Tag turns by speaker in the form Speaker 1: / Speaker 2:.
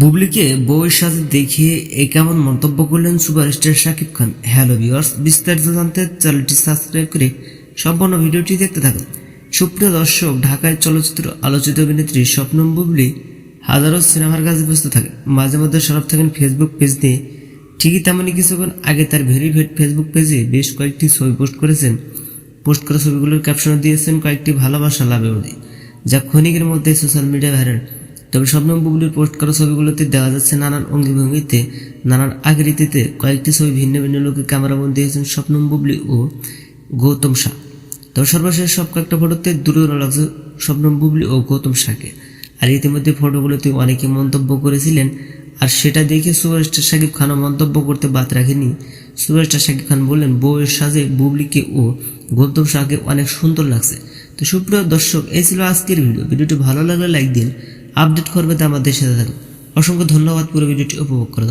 Speaker 1: বুবলিকে বউয়ের সাথে দেখিয়ে এই কেমন মন্তব্য করলেন superstar Shakib Khan. Hello viewers, বিস্তারিত জানতে চ্যানেলটি সাবস্ক্রাইব করে সম্পূর্ণ ভিডিওটি দেখতে থাকুন। সুপ্রিয় দর্শক, ঢাকায় চলচ্চিত্র আলোচিত অভিনেত্রী স্বপ্নম বুবলি হাজারো সিনেমার কাজে ব্যস্ত থাকে। মাঝে মধ্যে সরব থাকেন ফেসবুক পেজ নিয়ে। ঠিকই তেমনই কিছুক্ষণ আগে তার ভেরিফাইড ফেসবুক পেজে বেশ কয়েকটি ছবি পোস্ট করেছেন। পোস্ট করা ছবিগুলোর ক্যাপশনে দিয়েছেন কয়েকটি ভালোবাসা লাভেবাদী যা ক্ষণিকের মধ্যে সোশ্যাল মিডিয়া ভাইরাল তবে স্বপ্নম বুবলির পোস্ট করা ছবিগুলোতে দেখা যাচ্ছে নানান অঙ্গিভঙ্গিতে, নানান আকৃতিতে কয়েকটি ছবি ভিন্ন ভিন্ন লোকে ক্যামেরাবন্দি দিয়েছেন স্বপ্নম বুবলি ও গৌতম শাহ। তবে সর্বশেষ সব কয়েকটা ফটোতে দুর্বল লাগছে স্বপ্নম বুবলি ও গৌতম শাহকে। আর ইতিমধ্যে ফটোগুলোতে অনেকে মন্তব্য করেছিলেন, আর সেটা দেখে সুপারস্টার শাকিব খানও মন্তব্য করতে বাদ রাখেনি সুপারস্টার শাকিব খান বললেন, বউয়ের সাজে বুবলিকে ও গৌতম শাহকে অনেক সুন্দর লাগছে। তো সুপ্রিয় দর্শক, এই ছিল আজকের ভিডিও। ভিডিওটি ভালো লাগলে লাইক দিন আপডেট করবে তা আমাদের সাথে থাকুন। অসংখ্য ধন্যবাদ। পুরো ভিডিওটি উপভোগ করে